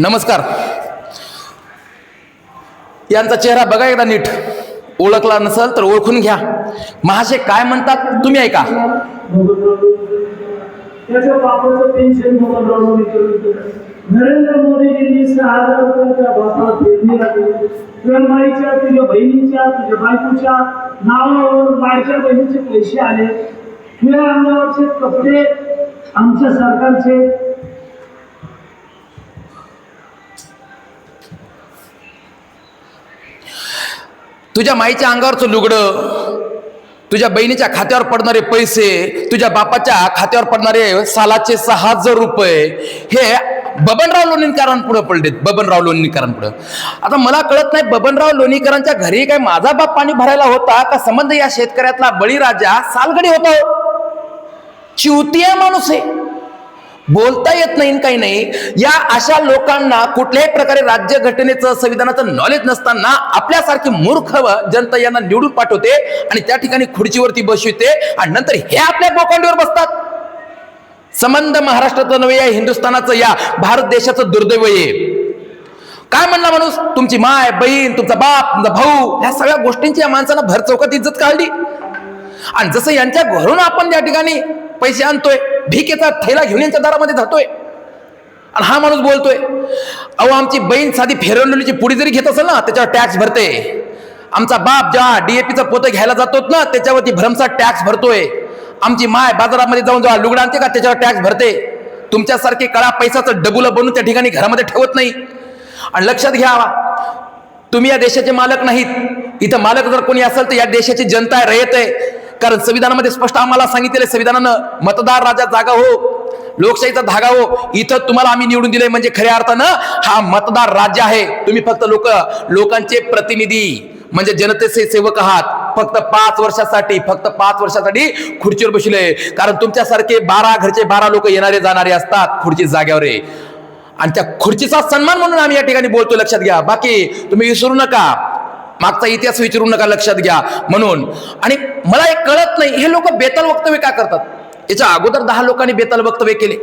नमस्कार. यांचा चेहरा बघा एकदा नीट. ओळखला नसेल तर ओळखून घ्या. महाशय काय म्हणतात तुम्ही ऐका. पेन्शन नरेंद्र मोदीजींनी सहा हजार रुपयाच्या भाषणात पेरणी लागली तुझ्या माईच्या तुझ्या बहिणीच्या तुझ्या बायकोच्या नावावर माईच्या बहिणीचे पैसे आले. तुझ्या अंगावरचे कपडे आमच्या सरकारचे तुझ्या माईच्या अंगावरचं लुगडं तुझ्या बहिणीच्या खात्यावर पडणारे पैसे तुझ्या बापाच्या खात्यावर पडणारे सालाचे सहा हजार रुपये हे बबनराव लोणीकरांपुढे पडलेत बबनराव लोणीकरांपुढे आता मला कळत नाही बबनराव लोणीकरांच्या घरी काय माझा बाप पाणी भरायला होता का संबंध या शेतकऱ्यातला बळीराजा सालगडी होता हो? माणूस आहे बोलता येत नाही काही नाही. या अशा लोकांना कुठल्याही प्रकारे राज्य घटनेचं संविधानाचं नॉलेज नसताना आपल्यासारखी मूर्ख जनता यांना निवडून पाठवते आणि त्या ठिकाणी खुर्चीवरती बसविते आणि नंतर हे आपल्या बोकांडीवर बसतात. संबंध महाराष्ट्राचं नव्हे या हिंदुस्थानाचं या भारत देशाचं दुर्दैव आहे काय म्हणला माणूस? तुमची माय बहीण तुमचा बाप तुमचा भाऊ ह्या सगळ्या गोष्टींची या माणसानं भर चौकात इज्जत काढली. आणि जसं यांच्या घरून आपण त्या ठिकाणी पैसे आणतोय भिकेचा थैला घेऊन यांच्या दारामध्ये जातोय. आणि हा माणूस बोलतोय अहो आमची बहीण साधी फेरवलेलीची पुडी जरी घेत असेल ना त्याच्यावर टॅक्स भरते. आमचा बाप ज्या डीएपीचा पोतं घ्यायला जातोत ना त्याच्यावरती भरमसाठ टॅक्स भरतोय. आमची माय बाजारामध्ये जाऊन जेव्हा लुगडा आणते का त्याच्यावर टॅक्स भरते. तुमच्यासारखे कळा पैसाचं डबुलं बनून त्या ठिकाणी घरामध्ये ठेवत नाही. आणि लक्षात घ्यावा तुम्ही या देशाचे मालक नाहीत. इथं मालक जर कोणी असेल तर या देशाची जनता रयत आहे. कारण संविधानामध्ये स्पष्ट आम्हाला सांगितलेलं आहे संविधानानं मतदार राजा जागा हो लोकशाहीचा धागा हो. इथं तुम्हाला आम्ही निवडून दिले म्हणजे खऱ्या अर्थानं हा मतदार राज्य आहे. तुम्ही फक्त लोक लोकांचे प्रतिनिधी म्हणजे जनतेचे सेवक आहात. फक्त पाच वर्षासाठी फक्त पाच वर्षासाठी खुर्चीवर बसले. कारण तुमच्यासारखे बारा घरचे बारा लोक येणारे जाणारे असतात खुर्ची जाग्यावर. आहे आणि त्या खुर्चीचा सन्मान म्हणून आम्ही या ठिकाणी बोलतो लक्षात घ्या. बाकी तुम्ही विसरू नका. मागचा इतिहास विचारू नका लक्षात घ्या. म्हणून आणि मला एक कळत नाही हे लोक बेताल वक्तव्य का करतात? याच्या अगोदर दहा लोकांनी बेताल वक्तव्य केले.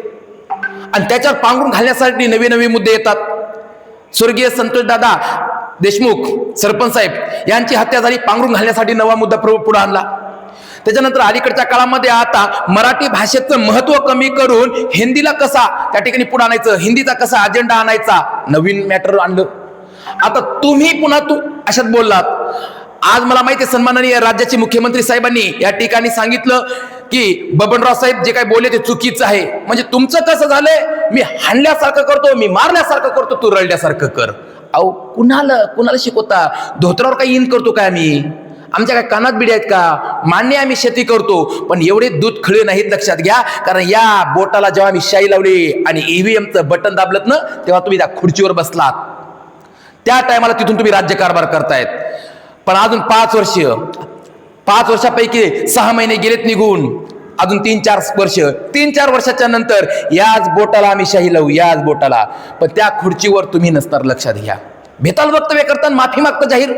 आणि त्याच्यावर पांघरून घालण्यासाठी नवे नवे मुद्दे येतात. स्वर्गीय संतोष दादा देशमुख सरपंच साहेब यांची हत्या झाली पांघरून घालण्यासाठी नवा मुद्दा पुढे आणला. त्याच्यानंतर अलीकडच्या काळामध्ये आता मराठी भाषेचं महत्त्व कमी करून हिंदीला कसा त्या ठिकाणी पुढे आणायचं हिंदीचा कसा अजेंडा आणायचा नवीन मॅटर आणलं. आता तुम्ही पुन्हा तू अशात बोललात. आज मला माहिती आहे सन्माननीय राज्याचे मुख्यमंत्री साहेबांनी या ठिकाणी सांगितलं की बबनराव साहेब जे काही बोलले ते चुकीचं आहे. म्हणजे तुमचं कसं झालंय? मी हाणल्यासारखं करतो मी मारल्यासारखं करतो तू रळल्यासारखं कर. अहो कुणाला कुणाला शिकवता? धोत्रावर काही इन करतो काय आम्ही? आमच्या काय कानात बिड्या आहेत का? मान्य आम्ही शेती करतो पण एवढे दूध खळे नाहीत लक्षात घ्या कारण या बोटाला जेव्हा आम्ही शाई लावली आणि ईव्हीएमचं बटन दाबलत ना तेव्हा तुम्ही त्या खुर्चीवर बसलात. त्या टायमाला तिथून तुम्ही राज्यकारभार करतायत. पण अजून पाच वर्ष पाच वर्षापैकी सहा महिने गेलेत निघून. अजून तीन चार वर्ष तीन चार वर्षाच्या नंतर याच बोटाला आम्ही शाही लावू याच बोटाला. पण त्या खुर्चीवर तुम्ही नसणार लक्षात घ्या. भेताल वक्तव्य करताना माफी मागता जाहीर.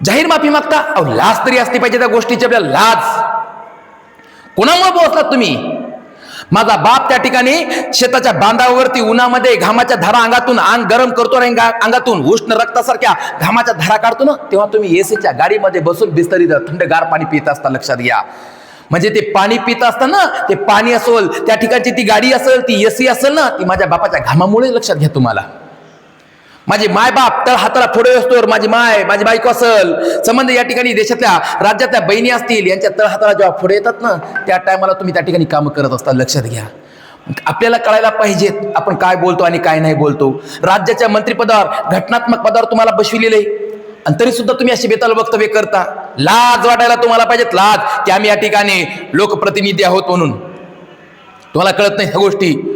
जाहीर माफी मागता अहो लाज तरी असली पाहिजे त्या गोष्टीची आपल्याला लाज कोणामुळे पोहोचलात तुम्ही? माझा बाप त्या ठिकाणी शेताच्या बांधावरती उन्हामध्ये घामाच्या धारा अंगातून अंग गरम करतो आणि अंगातून उष्ण रक्तासारख्या घामाच्या धारा काढतो ना तेव्हा तुम्ही एसीच्या गाडीमध्ये बसून बिस्तरीत थंडगार पाणी पित असता लक्षात घ्या. म्हणजे ते पाणी पित असताना ते पाणी असेल त्या ठिकाणची ती गाडी असेल ती एसी असेल ना ती माझ्या बापाच्या घामामुळे लक्षात घ्या तुम्हाला. माझी माय बाप तळ हाताला पुढे असतो माझी माय माझी बायको असल. संबंध या ठिकाणी देशातल्या राज्यातल्या बहिणी असतील यांच्या तळ हाताला जेव्हा पुढे येतात ना त्या टायमाला तुम्ही त्या ठिकाणी कामं करत असता लक्षात घ्या. आपल्याला कळायला पाहिजेत आपण काय बोलतो आणि काय नाही बोलतो. राज्याच्या मंत्रिपदावर घटनात्मक पदावर तुम्हाला बसविलेले आणि तरी सुद्धा तुम्ही अशी बेताल वक्तव्य करता. लाज वाटायला तुम्हाला पाहिजेत लाज. की आम्ही या ठिकाणी लोकप्रतिनिधी आहोत म्हणून. तुम्हाला कळत नाही ह्या गोष्टी.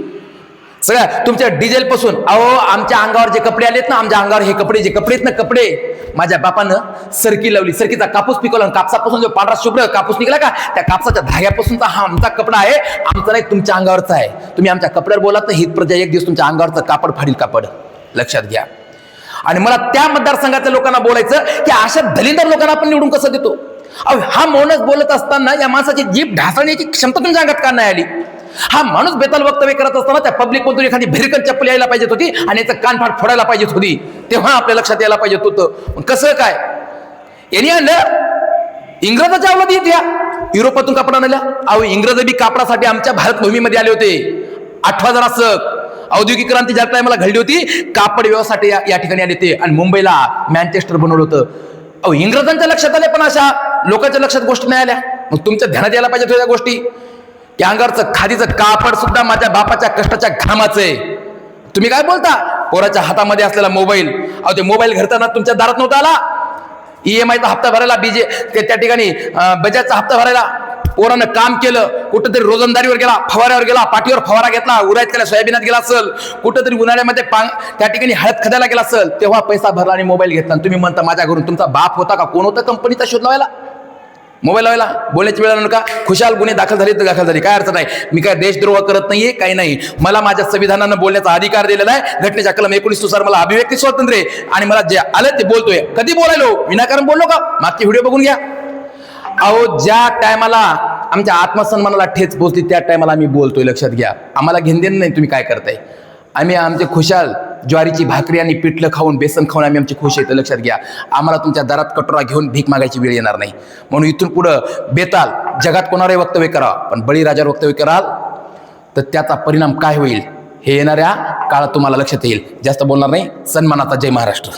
सगळ्या तुमच्या डिझेल पासून अहो आमच्या अंगावर जे कपडे आलेत ना आमच्या अंगावर हे कपडे जे कपडे आहेत ना कपडे माझ्या बापानं सरकी लावली. सरकीचा कापूस पिकवला आणि कापसापासून जो पांढरा शुभ्र कापूस निघाला का त्या कापसाच्या धाग्यापासूनचा हा आमचा कपडा आहे आमचा नाही तुमच्या अंगावरचा आहे. तुम्ही आमच्या कपड्यावर बोलात ना हित प्रजा एक दिवस तुमच्या अंगावरचं कापड फाडील कापड. लक्षात घ्या. आणि मला त्या मतदारसंघातल्या लोकांना बोलायचं की अशा दलिंदर लोकांना आपण निवडून कसं देतो? अहो हा मौनच बोलत असताना या माणसाची जीभ ढासळण्याची क्षमता तुमच्या अंगात का नाही आली? हा माणूस बेताल वक्तव्य करत असताना त्या पब्लिक मधून एखादी भिरकन चप्पल यायला पाहिजेत होती आणि याचं कानफाट फोडायला पाहिजेत होती. तेव्हा आपल्या लक्षात यायला पाहिजे होतं. कसं काय? यांनी आणलं. इंग्रजाच्या अवधीत या. युरोपातून कापड आणल्या अहो इंग्रज बी कापडासाठी आमच्या भारत भूमीमध्ये आले होते. आठवा जरा असं औद्योगिक क्रांती ज्या टायमाला घडली होती कापड व्यवसायासाठी या या ठिकाणी आले होते आणि मुंबईला मॅन्चेस्टर बनवलं होतं. अहो इंग्रजांच्या लक्षात आले पण अशा लोकांच्या लक्षात गोष्टी नाही आल्या. मग तुमच्या ध्यानात यायला पाहिजे त्या गोष्टी. या अंगावरचं खादीचं कापड सुद्धा माझ्या बापाच्या कष्टाच्या घामाचं आहे. तुम्ही काय बोलता? पोराच्या हातामध्ये असलेला मोबाईल. अहो ते मोबाईल घरताना तुमच्या दारात नव्हता आला. ईएमआयचा हप्ता भरायला बीजे ते त्या ठिकाणी बजाजचा हप्ता भरायला पोरानं काम केलं. कुठंतरी रोजंदारीवर गेला फवाऱ्यावर गेला पाठीवर फवारा घेतला उरायत केला सोयाबीनात गेला असेल. कुठंतरी उन्हाळ्यामध्ये पांग त्या ठिकाणी हळद खदायला गेला असेल. तेव्हा पैसा भरला आणि मोबाईल घेतला. तुम्ही म्हणता माझ्या घरून तुमचा बाप होता का? कोण होता कंपनीचा शोध लावायला? मोबाईल लावायला? बोलण्याची वेळ नका. खुशाल गुन्हे दाखल झाले तर दाखल झाले. काय अर्थ नाही. मी काय देशद्रोह करत नाहीये? काही नाही. मला माझ्या संविधानानं बोलण्याचा अधिकार दिलेला आहे. घटनेच्या कलम एकोणीसनुसार मला अभिव्यक्ती स्वातंत्र्य आहे. आणि मला जे आलं ते बोलतोय. कधी बोलायलो? विनाकारण बोललो का? मागचे व्हिडिओ बघून घ्या. अहो ज्या टायमाला आमच्या आत्मसन्मानाला ठेच पोचली त्या टायमाला आम्ही बोलतोय. लक्षात घ्या. आम्हाला घेणदेण नाही. तुम्ही काय करताय? आम्ही आमचे खुशाल ज्वारीची भाकरी आणि पिठलं खाऊन बेसन खाऊन आम्ही आमची खुश येतं लक्षात घ्या. आम्हाला तुमच्या दरात कटोरा घेऊन भीक मागायची वेळ येणार नाही. म्हणून इथून पुढं बेताल जगात कोणावरही वक्तव्य करा पण बळीराजावर वक्तव्य कराल तर त्याचा परिणाम काय होईल? हे येणाऱ्या काळात तुम्हाला लक्षात येईल. जास्त बोलणार नाही. सन्मानाचा जय महाराष्ट्र.